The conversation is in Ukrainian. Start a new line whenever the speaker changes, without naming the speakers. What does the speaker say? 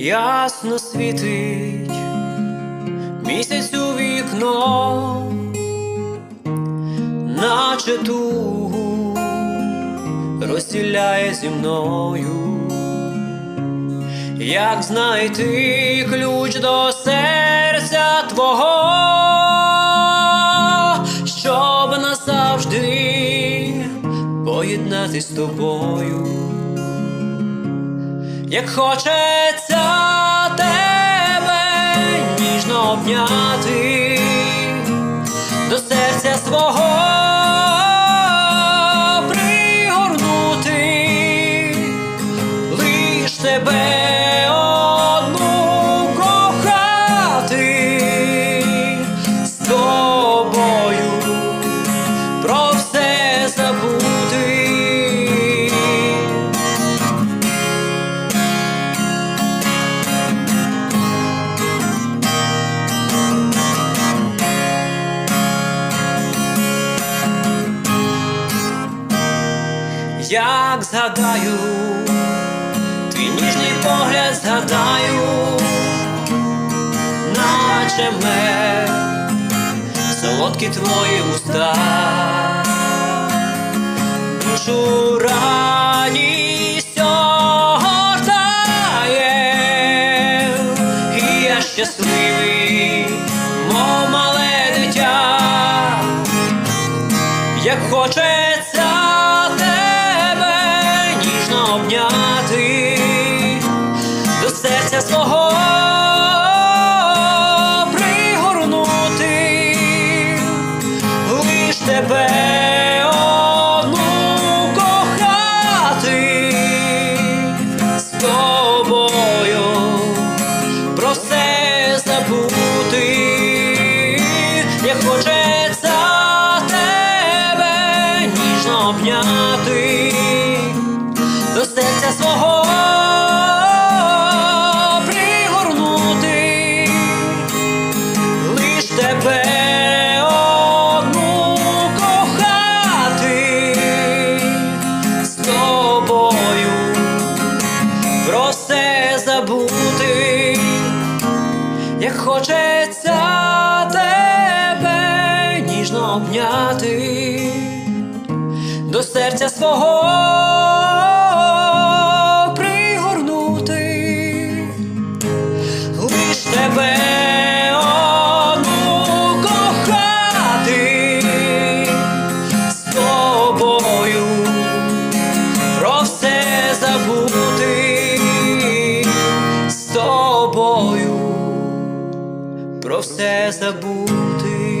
ясно світить місяць у вікно, наче тугу розділяє зі мною, як знайти ключ до серця твого, щоб назавжди поєднатись з тобою як хочеться тебе ніжно обняти Як згадаю, твій ніжний погляд згадаю, наче мед, солодкі твої уста, душу радість огортає, і я щасливий, мов мале дитя. Як хочеться хочеться тебе ніжно обняти. До серця свого пригорнути, лиш тебе одну кохати. З тобою про все забути, як хочеться обняти до серця свого пригорнути, лиш тебе кохати з тобою про все забути з тобою про все забути.